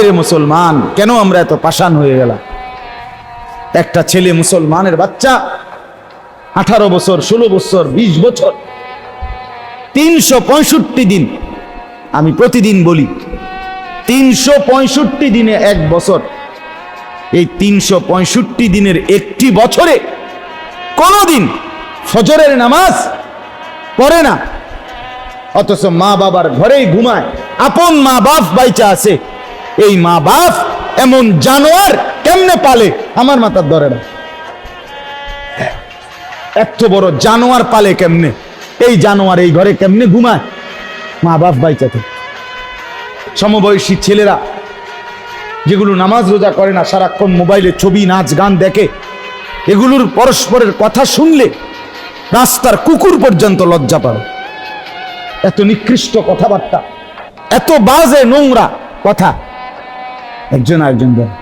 হায় রে মুসলমান, কেন আমরা এত পাষাণ হয়ে গেলাম? একটা ছেলে মুসলমানের বাচ্চা, আঠারো বছর, ষোলো বছর, বিশ বছর, তিনশো পঁয়ষট্টি দিন, আমি প্রতিদিন বলি, তিনশো পঁয়ষট্টি দিনে এক বছর, এই তিনশো পঁয়ষট্টি দিনের একটি বছরে কোনোদিন ফজরের নামাজ পড়ে না। অথচ মা বাবার ঘরেই ঘুমায়, আপন মা বাপ বাইচা আছে। এই মা বাপ এমন জানোয়ার কেমনে পালে? আমার মাথার ধরে না। এত বড় জানোয়ার পালে কেমনে? এই জানোয়ার এই ঘরে কেমনে ঘুমায়? মা বাপ বাইচা থাকে। সমবয়সী ছেলেরা যেগুলো নামাজ রোজা করে না, সারাক্ষণ মোবাইলে ছবি, নাচ, গান দেখে, এগুলোর পরস্পরের কথা শুনলে রাস্তার কুকুর পর্যন্ত লজ্জা পাবে। এত নিকৃষ্ট কথাবার্তা, এত বাজে নোংরা কথা। একজন আরেকজন বলে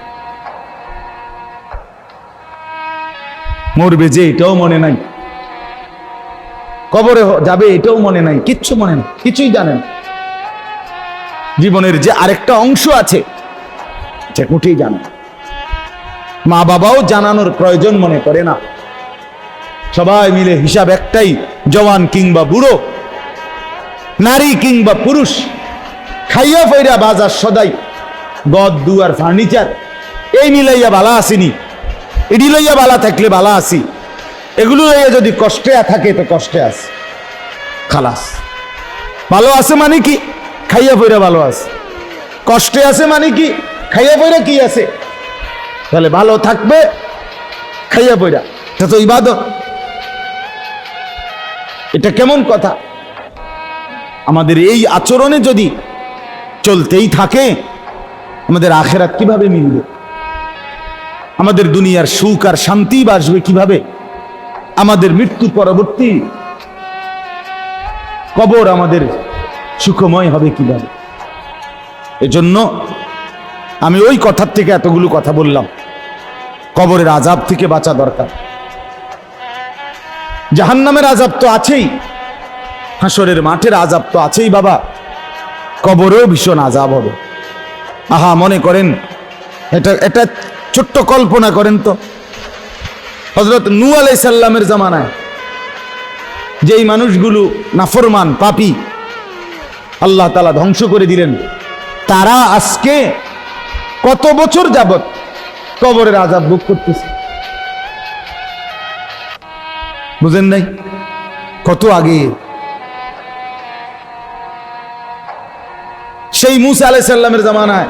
মরবে যে, এটাও মনে নাই। কবরে যাবে, এটাও মনে নাই। কিচ্ছু মনে নাই, কিছুই জানেন জীবনের যে আরেকটা অংশ আছে, সে মোটেই জানে মা বাবাও জানানোর প্রয়োজন মনে করে না। সবাই মিলে হিসাব একটাই, জওয়ান কিংবা বুড়ো, নারী কিংবা পুরুষ, খাইয়া ফেরা বাজার সদাই। গদ, দুয়ার, ফার্নিচার, এই মিলাইয়া বালা আসিনি। এডি লইয়া বালা থাকলে বালা আসি। এগুলো লইয়া যদি কষ্টে থাকে, তো কষ্টে আস খালাস। ভালো আছে মানে কি? খাইয়া ফেরা ভালো আছে। কষ্টে আছে মানে কি? খাইয়া ফেরা কি আছে? তাহলে ভালো থাকবে, খাইয়া ফেরা এটা তো ইবাদত। এটা কেমন কথা? আমাদের এই আচরণে যদি চলতেই থাকে আমাদের আখেরাত কীভাবে মিলবে? আমাদের দুনিয়ার সুখ আর শান্তি বাসবে কীভাবে? আমাদের মৃত্যু পরবর্তী কবর আমাদের সুখময় হবে কীভাবে? এজন্য আমি ওই কথার থেকে এতগুলো কথা বললাম। কবরের আজাব থেকে বাঁচা দরকার। জাহান্নামের আজাব তো আছেই। হাসরের মাঠের আজাব তো আছেই বাবা। কবরেও ভীষণ আজাব হবে। আহা, মনে করেন, এটা এটা ছোট্ট কল্পনা করেন তো। হজরত নু আলাই সাল্লামের জামানায় যেই মানুষগুলো নাফরমান, পাপি, আল্লাহ তালা ধ্বংস করে দিলেন, তারা আজকে কত বছর যাবত কবরের আজাব ভোগ করতেছে? বুঝেন নাই? কত আগে সেই মুসা আলাই সাল্লামের জামানায়।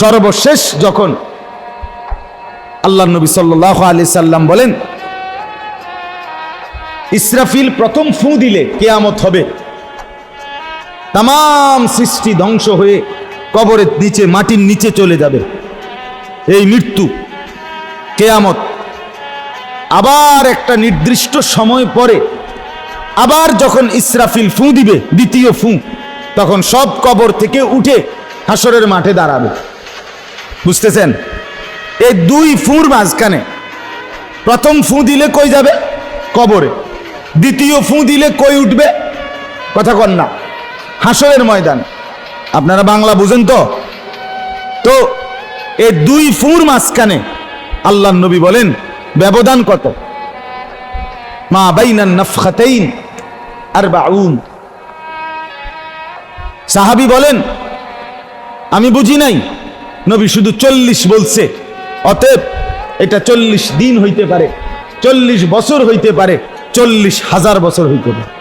সর্বশেষ যখন আল্লাহ নবী সাল্লাহ আলি সাল্লাম বলেন, ইসরাফিল প্রথম ফু দিলে কেয়ামত হবে। তাম সৃষ্টি ধ্বংস হয়ে কবরের নিচে, মাটির নিচে চলে যাবে। এই মৃত্যু, কেয়ামত। আবার একটা নির্দিষ্ট সময় পরে আবার যখন ইসরাফিল ফু দিবে, দ্বিতীয় ফু তখন সব কবর থেকে উঠে হাসরের মাঠে দাঁড়াবে। বুঝতেছেন? এই দুই ফুর মাঝখানে। প্রথম ফু দিলে কই যাবে? কবরে। দ্বিতীয় ফু দিলে কই উঠবে? কথা কন না। হাসরের ময়দান। আপনারা বাংলা বুঝেন তো? তো এই দুই ফুর মাঝখানে আল্লাহ নবী বলেন, ব্যবধান কত? মা বাইনান নফখাতাইন আর বাউন সাহাবি বলেন, আমি বুঝি নাই, নবী শুধু চল্লিশ বলছে, অতএব এটা চল্লিশ দিন হইতে পারে, চল্লিশ বছর হইতে পারে, চল্লিশ হাজার বছর হইতে পারে।